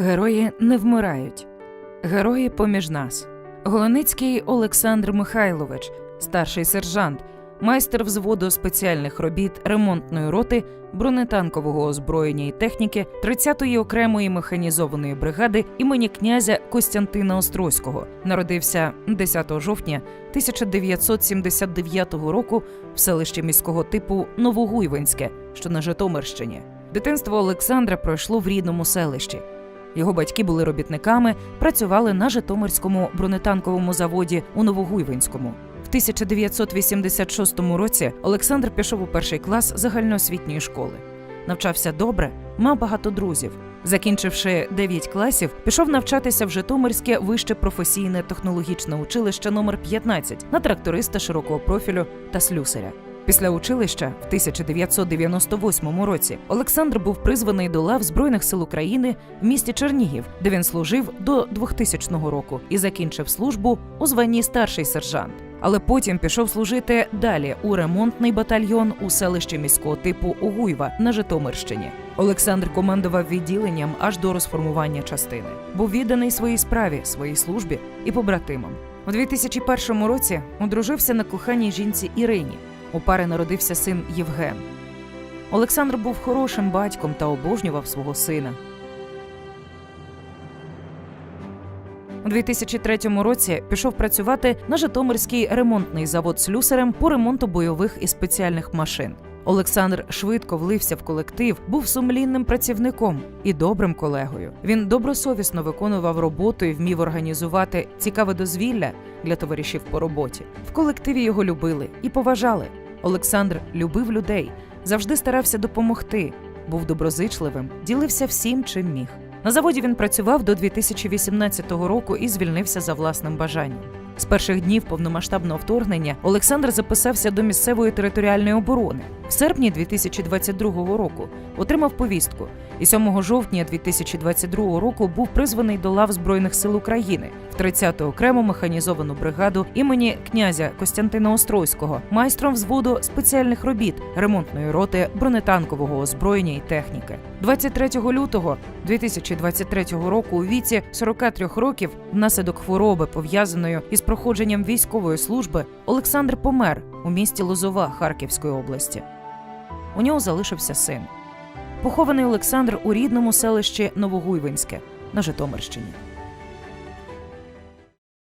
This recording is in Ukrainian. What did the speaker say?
Герої не вмирають. Герої поміж нас. Голоницький Олександр Михайлович, старший сержант, майстер взводу спеціальних робіт ремонтної роти бронетанкового озброєння і техніки 30-ї окремої механізованої бригади імені князя Костянтина Острозького. Народився 10 жовтня 1979 року в селищі міського типу Новогуйвинське, що на Житомирщині. Дитинство Олександра пройшло в рідному селищі. Його батьки були робітниками, працювали на Житомирському бронетанковому заводі у Новогуйвинському. В 1986 році Олександр пішов у перший клас загальноосвітньої школи. Навчався добре, мав багато друзів. Закінчивши 9 класів, пішов навчатися в Житомирське вище професійне технологічне училище номер 15 на тракториста широкого профілю та слюсаря. Після училища в 1998 році Олександр був призваний до лав Збройних сил України в місті Чернігів, де він служив до 2000 року і закінчив службу у званні старший сержант. Але потім пішов служити далі у ремонтний батальйон у селищі міського типу Угуйва на Житомирщині. Олександр командував відділенням аж до розформування частини. Був відданий своїй справі, своїй службі і побратимам. У 2001 році одружився на коханій жінці Ірині. У пари народився син Євген. Олександр був хорошим батьком та обожнював свого сина. У 2003 році пішов працювати на Житомирський ремонтний завод слюсарем по ремонту бойових і спеціальних машин. Олександр швидко влився в колектив, був сумлінним працівником і добрим колегою. Він добросовісно виконував роботу і вмів організувати цікаве дозвілля для товаришів по роботі. В колективі його любили і поважали. Олександр любив людей, завжди старався допомогти, був доброзичливим, ділився всім, чим міг. На заводі він працював до 2018 року і звільнився за власним бажанням. З перших днів повномасштабного вторгнення Олександр записався до місцевої територіальної оборони. В серпні 2022 року отримав повістку і 7 жовтня 2022 року був призваний до лав Збройних сил України 30-ту окрему механізовану бригаду імені князя Костянтина Острозького, майстром взводу спеціальних робіт ремонтної роти бронетанкового озброєння і техніки. 23 лютого 2023 року у віці 43 років внаслідок хвороби, пов'язаної із проходженням військової служби, Олександр помер у місті Лозова Харківської області. У нього залишився син. Похований Олександр у рідному селищі Новогуйвинське на Житомирщині.